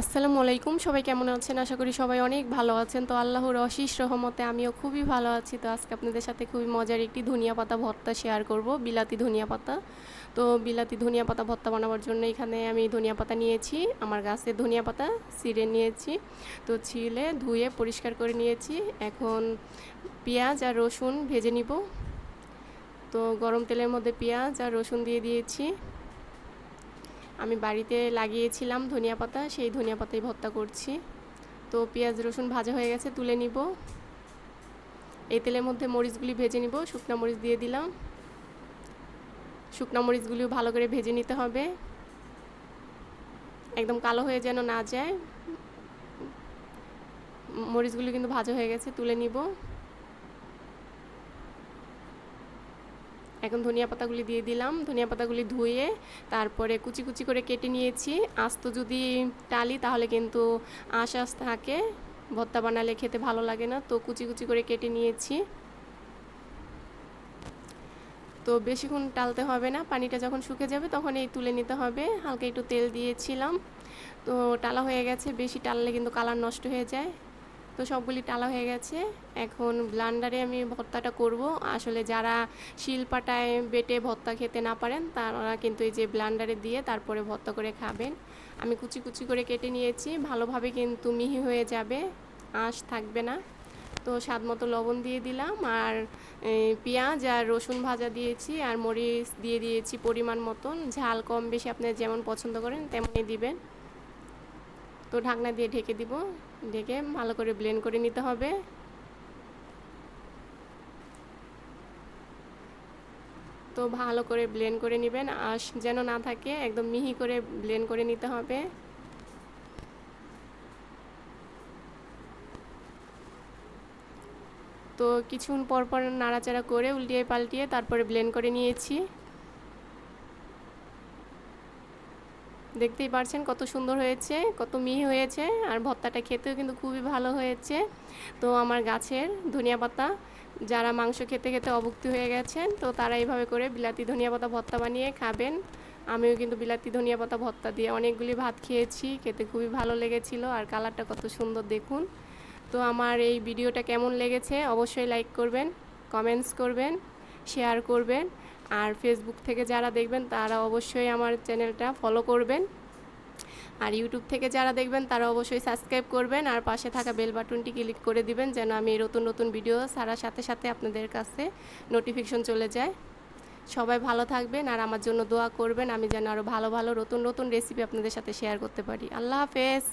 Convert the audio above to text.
আসসালামু আলাইকুম। সবাই কেমন আছেন? আশা করি সবাই অনেক ভালো আছেন। তো আল্লাহর অশিস রহমতে আমিও খুবই ভালো আছি। তো আজকে আপনাদের সাথে খুবই মজার একটি ধনিয়া পাতা ভর্তা শেয়ার করব, বিলাতি ধনিয়া পাতা। তো বিলাতি ধনিয়া পাতা ভর্তা বানাবার জন্য এখানে আমি ধনিয়া পাতা নিয়েছি, আমার গাছের ধনিয়া পাতা ছিঁড়ে নিয়েছি। তো ছিলে ধুয়ে পরিষ্কার করে নিয়েছি। এখন পেঁয়াজ আর রসুন ভেজে নিব। তো গরম তেলের মধ্যে পেঁয়াজ আর রসুন দিয়ে দিয়েছি। আমি বাড়িতে লাগিয়েছিলাম ধনিয়া পাতা, সেই ধনিয়া পাতাই ভর্তা করছি। তো পেঁয়াজ, রসুন ভাজা হয়ে গেছে, তুলে নিব। এই তেলের মধ্যে মরিচগুলি ভেজে নিব, শুকনা মরিচ দিয়ে দিলাম। শুকনা মরিচগুলিও ভালো করে ভেজে নিতে হবে। একদম কালো হয়ে যেন না যায়। মরিচগুলি কিন্তু ভাজা হয়ে গেছে, তুলে নিব। এখন ধনিয়া পাতাগুলি দিয়ে দিলাম। ধনিয়া পাতাগুলি ধুয়ে তারপরে কুচি কুচি করে কেটে নিয়েছি। আস্ত যদি টালি তাহলে কিন্তু আঁশ আঁশ থাকে। ভর্তা বানালে খেতে ভালো লাগে না, তো কুচি কুচি করে কেটে নিয়েছি। তো বেশিক্ষণ টালতে হবে না, পানিটা যখন শুকে যাবে তখন এই তুলে নিতে হবে। হালকা একটু তেল দিয়েছিলাম। তো টালা হয়ে গেছে, বেশি টাললে কিন্তু কালার নষ্ট হয়ে যায়। তো সবগুলি টালা হয়ে গেছে। এখন ব্লান্ডারে আমি ভর্তাটা করব। আসলে যারা শিলপাটায় বেটে ভর্তা খেতে না পারেন, তারা কিন্তু এই যে ব্লান্ডারে দিয়ে তারপরে ভর্তা করে খাবেন। আমি কুচি কুচি করে কেটে নিয়েছি। ভালোভাবে কিন্তু মিহি হয়ে যাবে, আঁশ থাকবে না। তো স্বাদ মতো লবণ দিয়ে দিলাম আর পেঁয়াজ আর রসুন ভাজা দিয়েছি আর মরিচ দিয়ে দিয়েছি পরিমাণ মতন। ঝাল কম বেশি আপনি যেমন পছন্দ করেন, তেমনই দিবেন। তো ঢাকনা দিয়ে ঢেকে দিব। ঢেকে ভালো করে ব্লেন্ড করে নিতে হবে। তো ভালো করে ব্লেন্ড করে নেবেন। আঁশ যেন না থাকে, একদম মিহি করে ব্লেন্ড করে নিতে হবে। তো কিছুক্ষণ পর পর নাড়াচাড়া করে উল্টিয়ে পাল্টিয়ে তারপরে ব্লেন্ড করে নিয়েছি। দেখতেই পারছেন কত সুন্দর হয়েছে, কত মিহি হয়েছে, আর ভর্তাটা খেতেও কিন্তু খুবই ভালো হয়েছে। তো আমার গাছের ধনিয়া পাতা, যারা মাংস খেতে খেতে অভুক্তি হয়ে গেছেন, তো তারা এইভাবে করে বিলাতি ধনিয়া পাতা ভর্তা বানিয়ে খাবেন। আমিও কিন্তু বিলাতি ধনিয়া পাতা ভর্তা দিয়ে অনেকগুলি ভাত খেয়েছি, খেতে খুবই ভালো লেগেছিল, আর কালারটা কত সুন্দর দেখুন। তো আমার এই ভিডিওটা কেমন লেগেছে অবশ্যই লাইক করবেন, কমেন্টস করবেন, শেয়ার করবেন। আর ফেসবুক থেকে যারা দেখবেন, তারা অবশ্যই আমার চ্যানেলটা ফলো করবেন। আর ইউটিউব থেকে যারা দেখবেন, তারা অবশ্যই সাবস্ক্রাইব করবেন আর পাশে থাকা বেল বাটনটি ক্লিক করে দিবেন, যেন আমি নতুন নতুন ভিডিও ছাড়ার সাথে সাথে আপনাদের কাছে নোটিফিকেশন চলে যায়। সবাই ভালো থাকবেন আর আমার জন্য দোয়া করবেন, আমি যেন আরও ভালো ভালো, নতুন নতুন রেসিপি আপনাদের সাথে শেয়ার করতে পারি। আল্লাহ হাফেজ।